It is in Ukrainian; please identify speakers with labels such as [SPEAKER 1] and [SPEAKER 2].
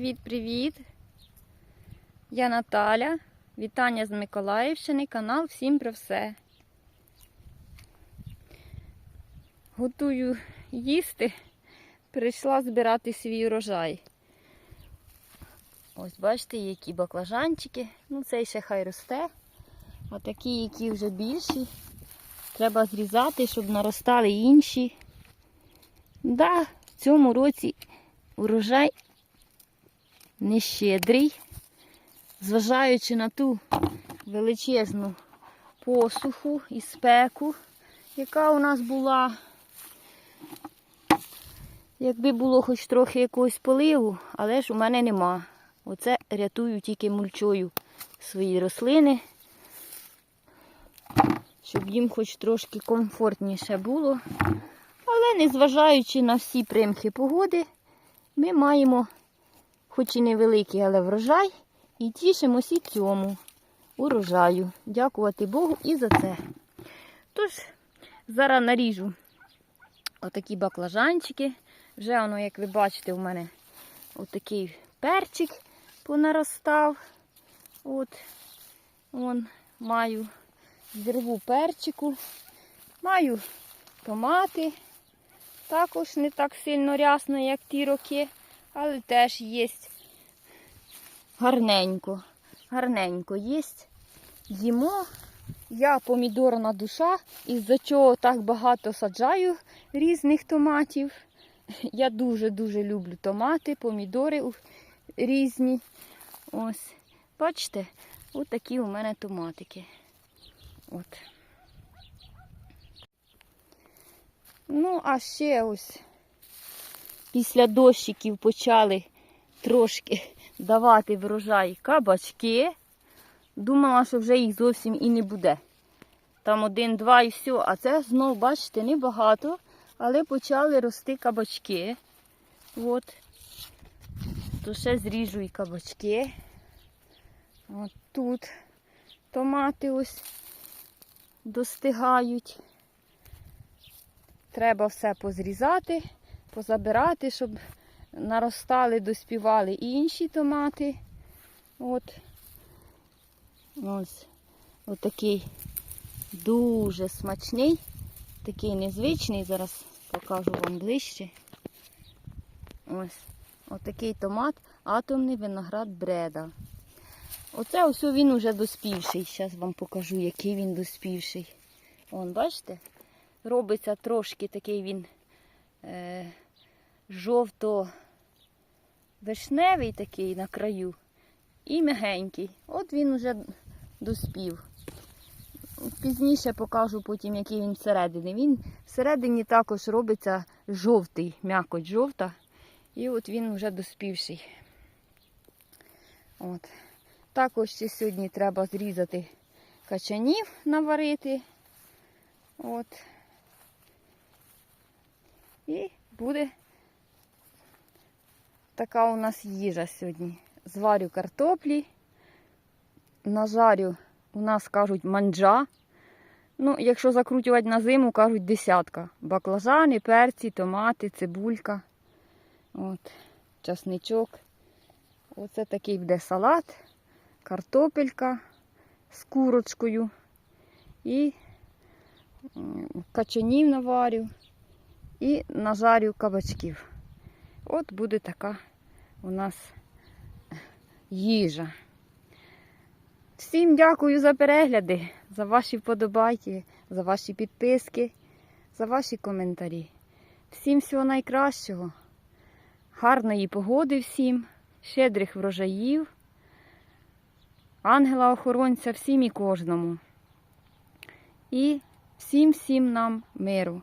[SPEAKER 1] Привіт-привіт! Я Наталя. Вітання з Миколаївщини, канал Всім про все. Готую їсти. Прийшла збирати свій урожай. Ось бачите, які баклажанчики. Ну, цей ще хай росте. А такі, які вже більші. Треба зрізати, щоб наростали інші. Да, в цьому році урожай не щедрий, зважаючи на ту величезну посуху і спеку, яка у нас була. Якби було хоч трохи якогось поливу, але ж у мене нема. Оце рятую тільки мульчою свої рослини, щоб їм хоч трошки комфортніше було. Але незважаючи на всі примхи погоди, ми маємо хоч і невеликий, але врожай, і тішимося і цьому урожаю. Дякувати Богу і за це. Тож, зараз наріжу отакі баклажанчики. Вже воно, як ви бачите, у мене отакий перчик понаростав. От, вон, маю зірву перчику, маю томати. Також не так сильно рясно, як ті роки, але теж є гарненько. Гарненько є. Їмо. Я помідорна душа, із-за чого так багато саджаю різних томатів. Я дуже-дуже люблю томати, помідори різні. Ось, бачите, отакі у мене томатики. От. Ну, а ще ось після дощиків почали трошки давати врожай кабачки. Думала, що вже їх зовсім і не буде. Там один-два і все. А це знов, бачите, небагато, але почали рости кабачки. От. То ще зріжу і кабачки. От тут томати ось достигають. Треба все позрізати, позабирати, щоб наростали, доспівали і інші томати. От. Ось отакий дуже смачний, такий незвичний. Зараз покажу вам ближче. Ось отакий томат, атомний виноград бреда. Оце ось він уже доспівший. Зараз вам покажу, який він доспівший. Вон, бачите? робиться трошки такий він жовто-вишневий такий на краю і мягенький. От він вже доспів. Пізніше покажу потім, який він всередині. Він всередині також робиться жовтий, м'якоть жовта. І от він вже доспівший. От. Також ще сьогодні треба зрізати качанів, наварити. От. І буде така у нас їжа сьогодні. Зварю картоплі, нажарю, у нас кажуть манджа. Ну, якщо закрутювати на зиму, кажуть десятка. Баклажани, перці, томати, цибулька. От, часничок. Оце такий буде салат, картопелька з курочкою і качанів наварю і нажарю кабачків. От буде така у нас їжа. Всім дякую за перегляди, за ваші вподобайки, за ваші підписки, за ваші коментарі. Всім всього найкращого, гарної погоди всім, щедрих врожаїв, ангела-охоронця всім і кожному. І всім всім нам миру.